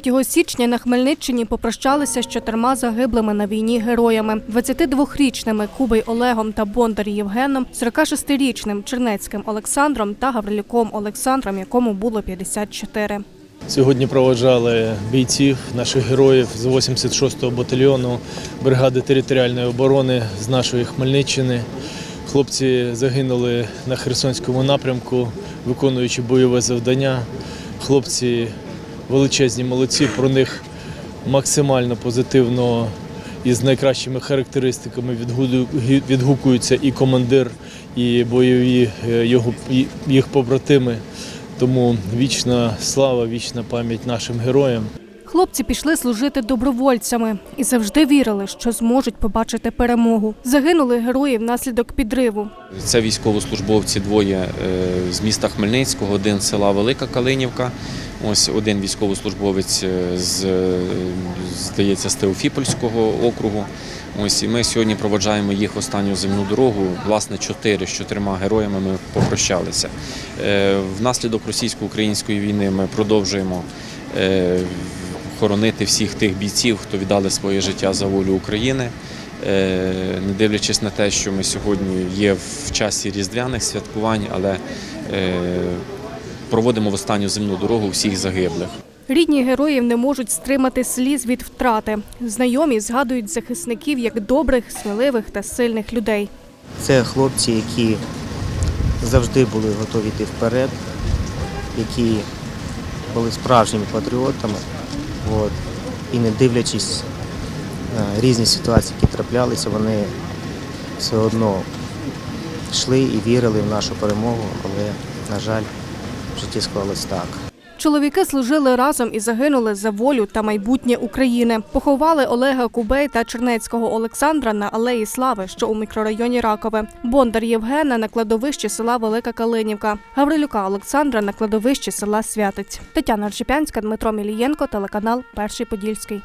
3 січня на Хмельниччині попрощалися з чотирма загиблими на війні героями: 22-річними Кубей Олегом та Бондар Євгеном, 46-річним Чернецьким Олександром та Гаврилюком Олександром, якому було 54. Сьогодні проводжали бійців, наших героїв з 86-го батальйону бригади територіальної оборони з нашої Хмельниччини. Хлопці загинули на Херсонському напрямку, виконуючи бойове завдання. Хлопці величезні молодці, про них максимально позитивно і з найкращими характеристиками відгукуються і командир, і бойові е, його їх побратими. Тому вічна слава, вічна пам'ять нашим героям. Хлопці пішли служити добровольцями і завжди вірили, що зможуть побачити перемогу. Загинули герої внаслідок підриву. Це військовослужбовці двоє е, з міста Хмельницького, один з села Велика Калинівка. Ось один військовослужбовець е, з е, здається з Теофіпольського округу. Ось і ми сьогодні проводжаємо їх останню земну дорогу. Власне, чотири з чотирма героями ми попрощалися. Е, Внаслідок російсько-української війни ми продовжуємо хоронити всіх тих бійців, хто віддали своє життя за волю України. Не дивлячись на те, що ми сьогодні є в часі різдвяних святкувань, але проводимо в останню земну дорогу всіх загиблих. Рідні героїв не можуть стримати сліз від втрати. Знайомі згадують захисників як добрих, сміливих та сильних людей. Це хлопці, які завжди були готові йти вперед, які були справжніми патріотами. От. І не дивлячись на різні ситуації, які траплялися, вони все одно йшли і вірили в нашу перемогу, але, на жаль, в житті склалось так. Чоловіки служили разом і загинули за волю та майбутнє України. Поховали Олега Кубей та Чернецького Олександра на Алеї Слави, що у мікрорайоні Ракове. Бондар Євгена на кладовищі села Велика Калинівка. Гаврилюка Олександра на кладовищі села Святець. Тетяна Ржепянська, Дмитро Мілієнко, телеканал Перший Подільський.